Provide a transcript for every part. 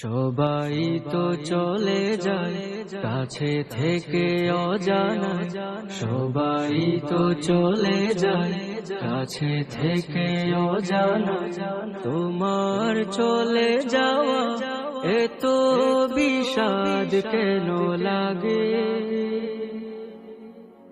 সবাই তো চলে যায় কাছে থেকে অজানা। সবাই তো চলে যায় কাছে থেকে অজানা। তোমার চলে যাওয়া এত বিষাদ কেন লাগে?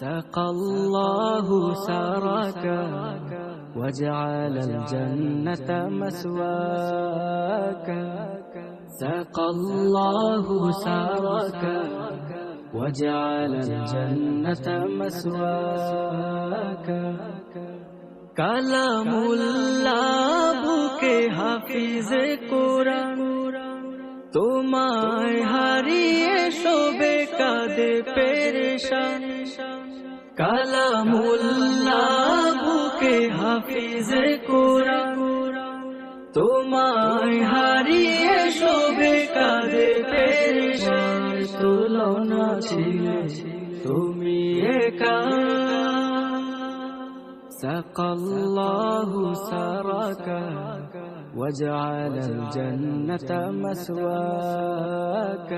سقى الله سرك وجعل الجنة مسواك سقى الله سرك وجعل الجنة مسواك كلام الله বুকে হাফিজে কোরআন তোমায় হারিয়ে শোবে কাঁদে পেরেশান কালামুল্লাহ বুকে হাফিজে কোরআন তোমায় হারিয়ে শোবে কাঁদে পেরেশান তুলনা ছিল তুমি একা سقى الله سرك وجعل الجنة مسواك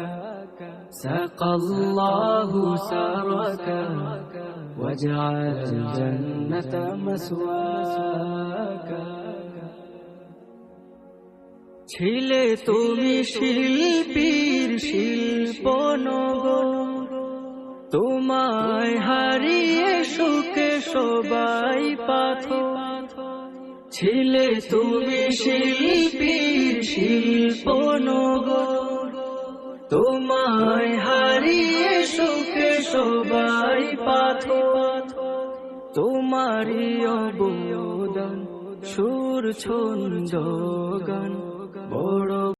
سقى الله سرك وجعل الجنة مسواك ছিলে তুমি শিল্পীর শিল্প নগর তোমায় হারিয়ে সুখে সবাই পাথ ছিলে তুমি শিল্পীর শিল্প নগর তোমায় হারিয়ে সুখে সবাই পাথ তোমারই অবদান সুর ছন্দ গান বড়